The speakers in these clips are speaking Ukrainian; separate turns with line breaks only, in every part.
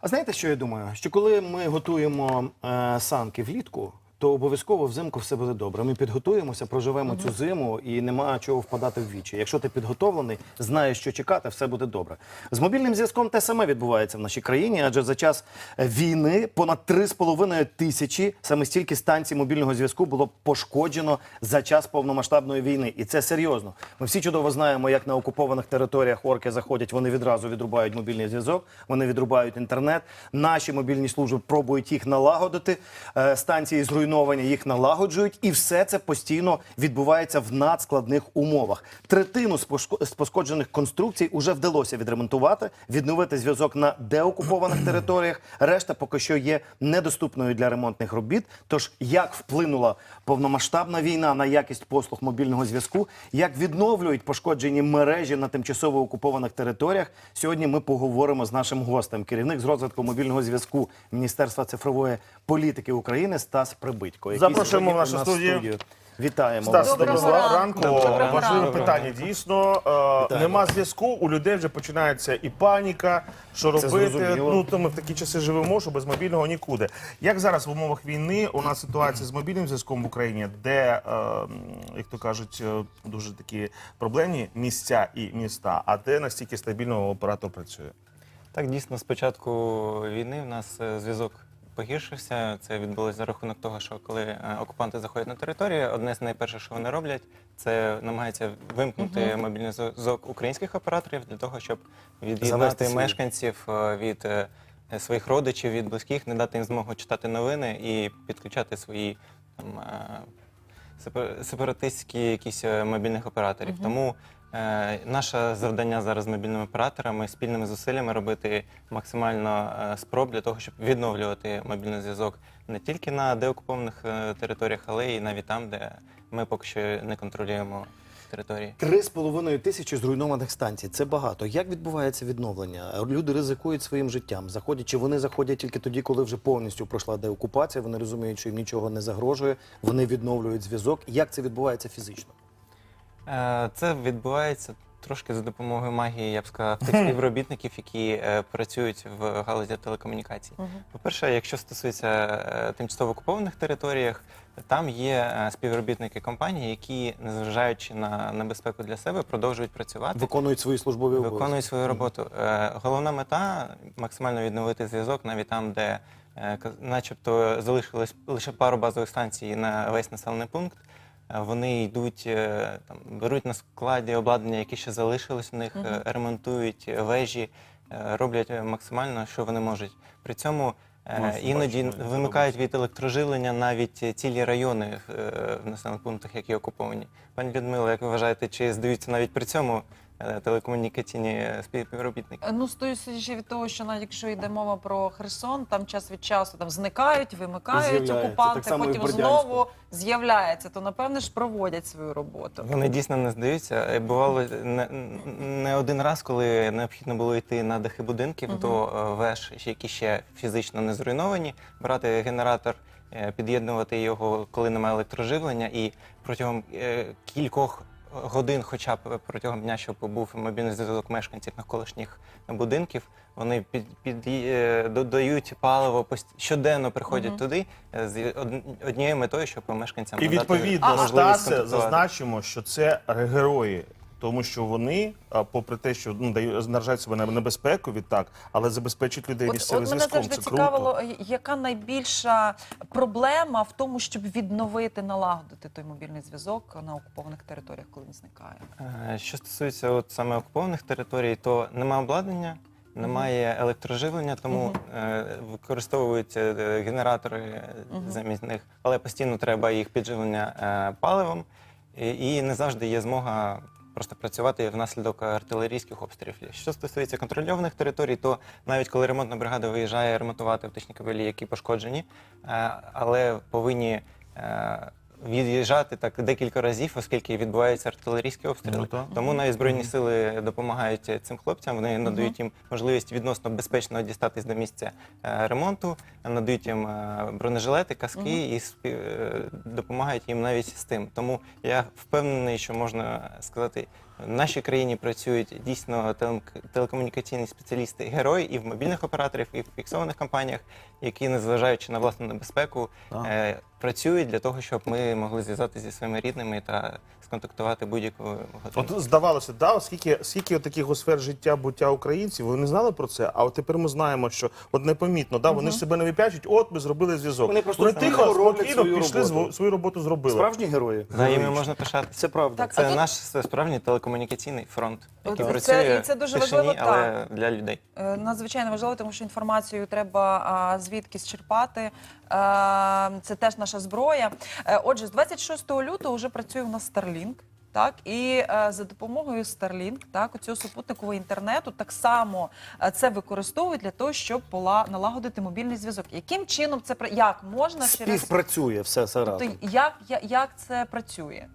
А знаєте, що я думаю? Що коли ми готуємо е, санки влітку, то обов'язково взимку все буде добре. Ми підготуємося, проживемо цю зиму і нема чого впадати в вічі. Якщо ти підготовлений, знаєш, що чекати, все буде добре. З мобільним зв'язком те саме відбувається в нашій країні, адже за час е, війни понад 3,5 тисячі саме стільки станцій мобільного зв'язку було пошкоджено за час повномасштабної війни. І це серйозно. Ми всі чудово знаємо, як на окупованих територіях орки заходять, вони відразу відрубають мобільний зв'язок, вони відрубають інтернет. Наші мобільні служби пробують їх налагодити. Е, Станції зруйновані, їх налагоджують, і все це постійно відбувається в надскладних умовах. Третину з пошкоджених конструкцій уже вдалося відремонтувати, відновити зв'язок на деокупованих територіях. Решта поки що є недоступною для ремонтних робіт. Тож як вплинула повномасштабна війна на якість послуг мобільного зв'язку, як відновлюють пошкоджені мережі на тимчасово окупованих територіях. Сьогодні ми поговоримо з нашим гостем, керівник з розвитку мобільного зв'язку Міністерства цифрової політики України Стас Прибитько. який
Запрошуємо
сьогодні
в нашу
у нас
студію.
Вітаємо
Стас,
вас.
доброго
Доброго
ранку.
ранку.
Важливе питання. Дійсно, е, нема зв'язку. У людей вже починається і паніка, що робити.
зрозуміло.
Ну то ми в такі часи живемо, що без мобільного нікуди. Як зараз в умовах війни у нас ситуація з мобільним зв'язком в Україні, де, е, як то кажуть, е, дуже такі проблемні місця і міста, а де настільки стабільно оператор працює?
Так, дійсно, з початку війни в нас е, зв'язок погіршився. Це відбулося за рахунок того, що коли е, окупанти заходять на територію, одне з найперших, що вони роблять, це намагаються вимкнути мобільний зв'язок українських операторів для того, щоб від'єднати мешканців е, від е, своїх родичів, від близьких, не дати їм змогу читати новини і підключати свої там. сепаратистські якісь мобільних операторів. Тому е, наше завдання зараз з мобільними операторами спільними зусиллями робити максимально е, спроб для того, щоб відновлювати мобільний зв'язок не тільки на деокупованих е, територіях, але й навіть там, де ми поки що не контролюємо території.
Три з половиною тисячі зруйнованих станцій. Це багато. Як відбувається відновлення? Люди ризикують своїм життям. Заходять, чи вони заходять тільки тоді, коли вже повністю пройшла деокупація? Вони розуміють, що їм нічого не загрожує. Вони відновлюють зв'язок. Як це відбувається фізично?
Е, Це відбувається трошки за допомогою магії, я б сказав, тих співробітників, які е, працюють в галузі телекомунікацій. По-перше, якщо стосується е, тимчасово окупованих територіях, там є е, співробітники компанії, які, незважаючи на небезпеку для себе, продовжують працювати.
Виконують свої службові обов'язки.
Виконують свою роботу. Е, Головна мета максимально відновити зв'язок навіть там, де е, начебто залишилось лише пару базових станцій на весь населений пункт. Е, Вони йдуть, е, там, беруть на складі обладнання, яке ще залишилось у них, е, ремонтують вежі, роблять максимально, що вони можуть. При цьому е, іноді
бачимо,
вимикають від електрожилення навіть цілі райони в населених пунктах, які окуповані. Пані Людмила, як ви вважаєте, чи здаються навіть при цьому телекомунікаційні е, співробітники?
Ну, стоючи від того, що навіть якщо йде мова про Херсон, там час від часу там зникають, вимикають окупанти, потім знову з'являється, то напевне ж проводять свою роботу.
Вони дійсно не здаються. Е, Бувало не, не один раз, коли необхідно було йти на дахи будинків до е, веж, які ще фізично не зруйновані, брати генератор, е, під'єднувати його, коли немає електроживлення, і протягом е, кількох годин, хоча б протягом дня, щоб був мобільний зв'язок мешканців навколишніх будинків, вони під, під, е, додають паливо пост- щоденно приходять туди е, з од- однією метою, щоб мешканцям
І відповідно,
можливість
Стасе, зазначимо, що це герої. Тому що вони, а, попри те, що ну наражають себе на небезпеку відтак, але забезпечують людей
От,
місцевим
от мене
зв'язком.
завжди
Це
цікавило, яка найбільша проблема в тому, щоб відновити, налагодити той мобільний зв'язок на окупованих територіях, коли він зникає.
Е, Що стосується от саме окупованих територій, то немає обладнання, немає електроживлення, тому е, використовуються е, генератори е, замість них, але постійно треба їх підживлення е, паливом, і, і не завжди є змога. Просто працювати внаслідок артилерійських обстрілів. Що стосується контрольованих територій, то навіть коли ремонтна бригада виїжджає ремонтувати оптичні кабелі, які пошкоджені, е, але повинні е, від'їжджати так декілька разів, оскільки відбуваються артилерійські обстріли.
Ну, так.
Тому навіть збройні сили допомагають цим хлопцям. Вони надають їм можливість відносно безпечно дістатись до місця е, ремонту, надають їм е, бронежилети, каски і спі- е, допомагають їм навіть з тим. Тому я впевнений, що можна сказати, В нашій країні працюють дійсно телекомунікаційні спеціалісти, герої і в мобільних операторів, і в фіксованих компаніях, які, незважаючи на власну небезпеку, е, працюють для того, щоб ми могли зв'язатися зі своїми рідними та сконтактувати будь-яку годину.
От здавалося, да, от скільки, скільки от таких сфер життя буття українців, ви не знали про це, а от тепер ми знаємо, що от непомітно, да, вони ж себе не вип'ячуть, от ми зробили зв'язок.
Вони просто
тихо,
роблять
спокійно
свою
пішли,
роботу.
зво- свою роботу зробили.
Справжні герої.
За ними можна пишатися.
Це правда.
Так, а
Це
тут-
наш справжній телекомунікаційний фронт, який
Це-
працює
і це дуже
в тишині,
важливо,
але для людей.
Е, Надзвичайно важливо, тому що інформацію треба а, звідкись черпати. Е, Це теж наша зброя. Е, Отже, з 26 лютого вже працює у нас Starlink. Так, і е, за допомогою Starlink, так, цього супутникового інтернету, так само е, це використовують для того, щоб пола налагодити мобільний зв'язок. Яким чином це як можна через
Співпрацює все це
тобто, як, як, як це працює?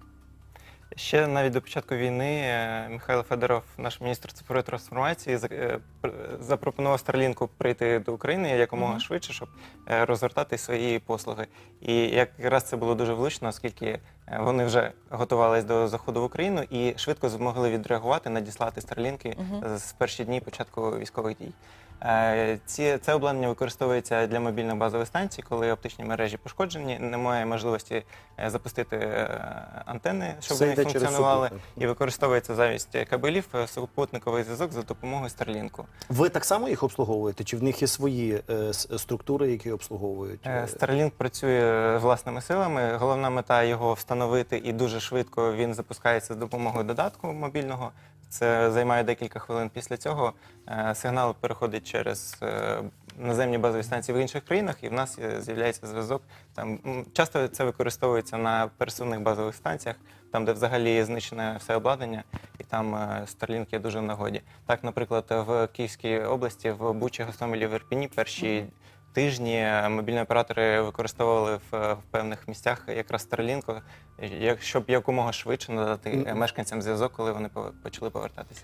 Ще навіть до початку війни е, Михайло Федоров, наш міністр цифрової трансформації, е, пр- запропонував Старлінку прийти до України якомога
Мгм.
швидше, щоб е, розгортати свої послуги. І якраз це було дуже влучно, оскільки вони вже готувалися до заходу в Україну і швидко змогли відреагувати, надіслати Старлінки
Мгм.
з перші дні початку військових дій. Е, Ці, це обладнання використовується для мобільних базових станцій, коли оптичні мережі пошкоджені, немає можливості е, запустити е, антени, щоб
Все
вони функціонували, і використовується замість кабелів супутниковий зв'язок за допомогою Starlink.
Ви так само їх обслуговуєте? Чи в них є свої е, структури, які обслуговують?
Starlink працює власними силами. Головна мета його встановити і дуже швидко він запускається з допомогою додатку мобільного. Це займає декілька хвилин. Після цього е, сигнал переходить через е, наземні базові станції в інших країнах, і в нас е, з'являється зв'язок. Там часто це використовується на пересувних базових станціях, там, де взагалі знищене все обладнання, і там Starlink є дуже в нагоді. Так, наприклад, в Київській області, в Бучі, Гостомелі, в Ірпіні перші тижні е, мобільні оператори використовували в, е, в певних місцях якраз Starlink, як, щоб якомога швидше надати е, мешканцям зв'язок, коли вони почали повертатися.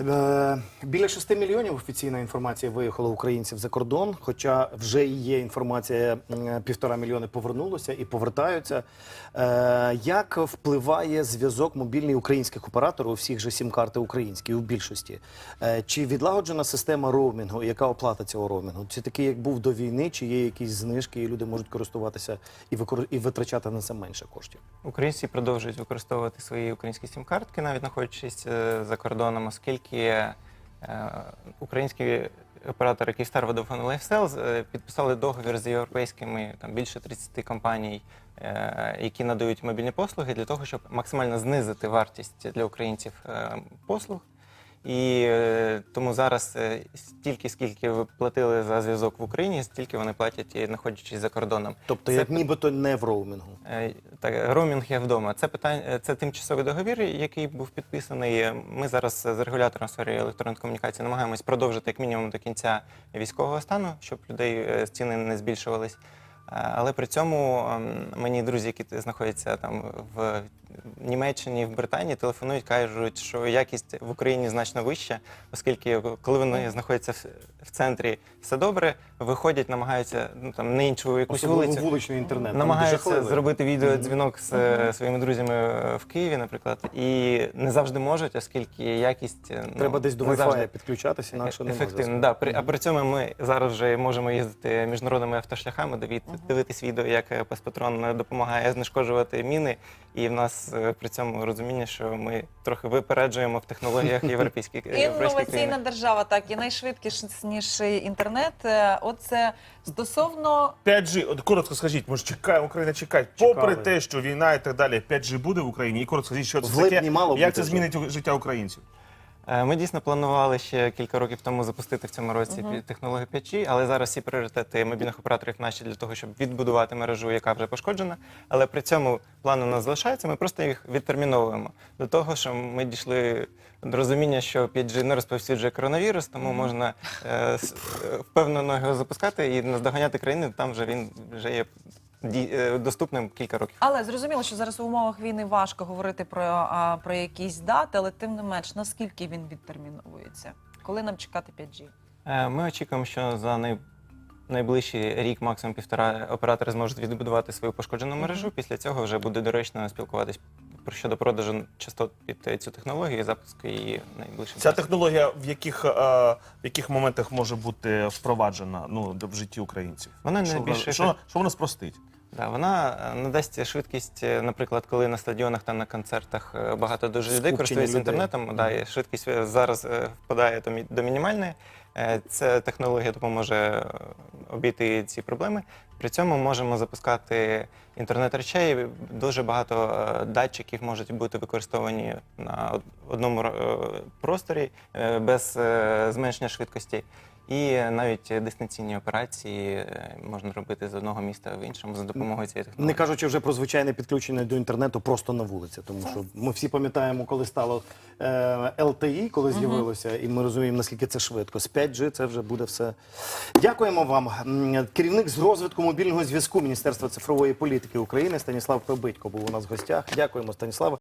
Е, Біля 6 мільйонів офіційна інформація виїхала українців за кордон, хоча вже і є інформація, півтора мільйони повернулося і повертаються. Е, Як впливає зв'язок мобільний українських операторів у всіх же сім-карти українські у більшості? Е, Чи відлагоджена система роумінгу? Яка оплата цього роумінгу? Чи такий, як був до війни, чи є якісь знижки, і люди можуть користуватися і викор- і витрачати на це менше коштів?
Українці продовжують використовувати свої українські сім-картки, навіть знаходячись е, за кордоном, оскільки е, українські оператори Київстар Vodafone Lifestyle е, підписали договір з європейськими там більше 30 компаній, які надають мобільні послуги для того, щоб максимально знизити вартість для українців послуг. І е, тому зараз е, стільки, скільки ви платили за зв'язок в Україні, стільки вони платять і знаходячись за кордоном.
Тобто,
Це
як нібито не в роумінгу.
Е, Так, роумінг є вдома. Це питання, е, це тимчасовий договір, який був підписаний. Е, Ми зараз з регулятором сфері електронних комунікацій намагаємось продовжити як мінімум до кінця військового стану, щоб людей е, ціни не збільшувались. Е, Але при цьому ем, мені друзі, які знаходяться там в Німеччині, в Британії, телефонують, кажуть, що якість в Україні значно вища, оскільки коли вони знаходяться в- центрі, все добре, виходять, намагаються ну там на іншу якусь
Особливо
вулицю.
вуличний інтернет.
Намагаються зробити відеодзвінок з е, своїми друзями е, в Києві, наприклад, і не завжди можуть, оскільки якість е, ну,
Треба десь до Wi-Fi підключатися, інакше не
ефективно. Да. При, а при цьому ми зараз вже можемо їздити міжнародними автошляхами, дивіти, дивитись відео, як е, Паспатрон допомагає знешкоджувати міни, і в нас е, при цьому розуміння, що ми трохи випереджуємо в технологіях європейських
Інноваційна держава, так і найшвидкісніший інтернет. Е, Оце стосовно
5G, от коротко скажіть, може чекає, Україна чекає. Попри те, що війна і так далі, 5G буде в Україні. І коротко скажіть, що це таке,
мало
як це змінить життя українців.
Е, Ми дійсно планували ще кілька років тому запустити в цьому році пі- технологію 5G, але зараз всі пріоритети мобільних операторів наші для того, щоб відбудувати мережу, яка вже пошкоджена. Але при цьому план у нас залишається. Ми просто їх відтерміновуємо до того, що ми дійшли до розуміння, що 5G не розповсюджує коронавірус, тому можна е, с- е, впевнено його запускати і наздоганяти країни. Там вже він вже є ді- е, доступним кілька років.
Але зрозуміло, що зараз в умовах війни важко говорити про, а, про якісь дати, але тим не менш, наскільки він відтерміновується? Коли нам чекати 5G?
Е, Ми очікуємо, що за най... найближчий рік, максимум півтора, оператори зможуть відбудувати свою пошкоджену мережу. Після цього вже буде доречно спілкуватись про щодо продажу частот під е, цю технологію і запуску її найближчим
Ця
часом.
технологія в яких, е, в яких моментах може бути впроваджена ну, в житті українців?
Вона
Що
найбільш
вона, що, що вона спростить?
Да, вона е, надасть швидкість, е, наприклад, коли на стадіонах та на концертах е, багато дуже людей користуються інтернетом. Да, і швидкість зараз впадає до, мі- до мінімальної. Ця технологія допоможе обійти ці проблеми. При цьому можемо запускати інтернет речей. Дуже багато датчиків можуть бути використовані на одному просторі без зменшення швидкості. І навіть дистанційні операції е, можна робити з одного міста в іншому за допомогою цієї технології.
Не кажучи вже про звичайне підключення до інтернету просто на вулиці, тому що ми всі пам'ятаємо, коли стало е, LTE, коли з'явилося, і ми розуміємо, наскільки це швидко. З 5G це вже буде все. Дякуємо вам. Керівник з розвитку мобільного зв'язку Міністерства цифрової політики України Станіслав Пробитько був у нас в гостях. Дякуємо, Станіславе.